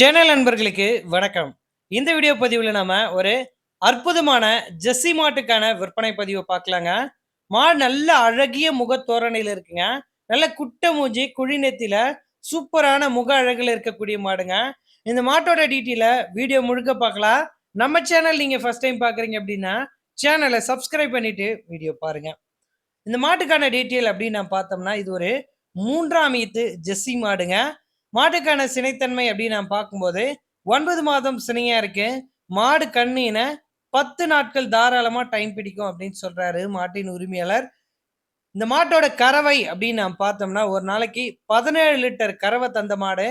Channel நண்பர்களுக்கு வணக்கம். இந்த வீடியோ பதிவில் நாம ஒரு அற்புதமான ஜெஸ்ஸி மாட்டுக்கான விற்பனை பதிவை பார்க்கலாங்க. மாடு நல்ல அழகிய முகத்தோரணையில் இருக்குங்க. நல்ல குட்ட மூஞ்சி குழிநெத்தில சூப்பரான முக அழகில் இருக்கக்கூடிய மாடுங்க. இந்த மாட்டோட டீட்டெயில வீடியோ முழுக்க பார்க்கலாம். நம்ம சேனல் நீங்க ஃபர்ஸ்ட் டைம் பார்க்குறீங்க அப்படின்னா சேனலை சப்ஸ்கிரைப் பண்ணிட்டு வீடியோ பாருங்க. இந்த மாட்டுக்கான டீட்டெயில் அப்படின்னு நான் பார்த்தோம்னா இது ஒரு மூன்றாம் ஈத்து ஜெஸ்ஸி மாடுங்க. மாட்டுக்கான சினைத்தன்மை அப்படின்னு நான் பார்க்கும்போது ஒன்பது மாதம் சினையா இருக்கு. மாடு கண்ணின பத்து நாட்கள் தாராளமா டைம் பிடிக்கும் அப்படின்னு சொல்றாரு மாட்டின் உரிமையாளர். இந்த மாட்டோட கறவை அப்படின்னு நாம் பார்த்தோம்னா ஒரு நாளைக்கு பதினேழு லிட்டர் கறவை தந்த மாடு.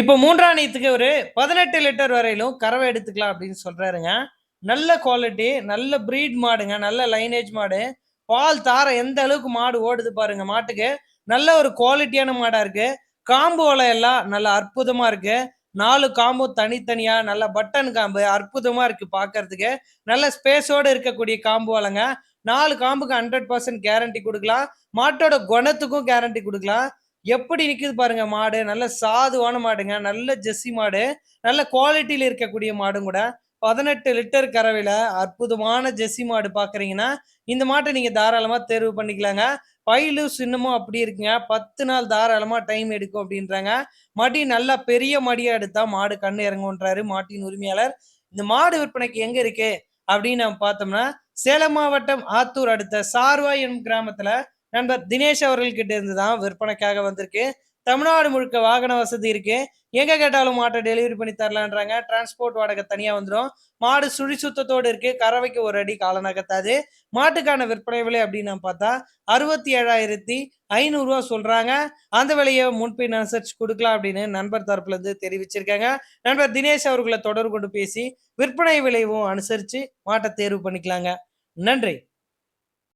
இப்போ மூன்றாம் நீத்துக்கு ஒரு பதினெட்டு லிட்டர் வரையிலும் கறவை எடுத்துக்கலாம் அப்படின்னு சொல்றாருங்க. நல்ல குவாலிட்டி நல்ல ப்ரீட் மாடுங்க நல்ல லைனேஜ் மாடு. பால் தார எந்த அளவுக்கு மாடு ஓடுது பாருங்க மாட்டுக்கு. நல்ல ஒரு குவாலிட்டியான மாடா இருக்கு. காம்பு வலையெல்லாம் எல்லாம் அற்புதமா இருக்கு. நாலு காம்பு தனித்தனியா நல்ல பட்டன் காம்பு அற்புதமா இருக்கு பாக்குறதுக்கு. நல்ல ஸ்பேஸோட இருக்கக்கூடிய காம்பு வலைங்க. நாலு காம்புக்கு ஹண்ட்ரட் பர்சன்ட் கேரண்டி கொடுக்கலாம். மாட்டோட குணத்துக்கும் கேரண்டி கொடுக்கலாம். எப்படி நிற்குது பாருங்க மாடு. நல்ல சாதுவான மாடுங்க. நல்ல ஜெஸ்ஸி மாடு. நல்ல குவாலிட்டியில் இருக்கக்கூடிய மாடும் கூட. பதினெட்டு லிட்டர் கறவையில் அற்புதமான ஜெர்சி மாடு பார்க்குறீங்கன்னா இந்த மாட்டை நீங்கள் தாராளமாக தேர்வு பண்ணிக்கலாங்க. பயிலு சின்னமும் அப்படி இருக்குங்க. பத்து நாள் தாராளமாக டைம் எடுக்கும் அப்படின்றாங்க. மடி நல்லா பெரிய மடியாக எடுத்தால் மாடு கண்ணு இறங்குன்றாரு மாட்டின் உரிமையாளர். இந்த மாடு விற்பனைக்கு எங்கே இருக்கு? அப்படின்னு நம்ம பார்த்தோம்னா சேலம் மாவட்டம் ஆத்தூர் அடுத்த சார்வாய் எனும் கிராமத்தில் நண்பர் தினேஷ் அவர்கள்கிட்ட இருந்து தான் விற்பனைக்காக வந்திருக்கு. தமிழ்நாடு முழுக்க வாகன வசதி இருக்கு. எங்க கேட்டாலும் மாட்டை டெலிவரி பண்ணி தரலான்றாங்க. டிரான்ஸ்போர்ட் வாடகை தனியா வந்துடும் மாடு சுழி சுத்தத்தோடு இருக்கு. கறவைக்கு ஒரு அடி கால நகத்தாது மாட்டுக்கான விற்பனை விலை அப்படின்னு பார்த்தா அறுபத்தி ஏழாயிரத்தி ஐநூறுரூவா சொல்றாங்க. அந்த விலையை முன்பின் அனுசரிச்சு கொடுக்கலாம் அப்படின்னு நண்பர் தரப்புல இருந்து தெரிவிச்சிருக்காங்க. நண்பர் தினேஷ் அவர்களை தொடர்பு கொண்டு பேசி விற்பனை விலையும் அனுசரிச்சு மாட்டை தேர்வு பண்ணிக்கலாங்க. நன்றி.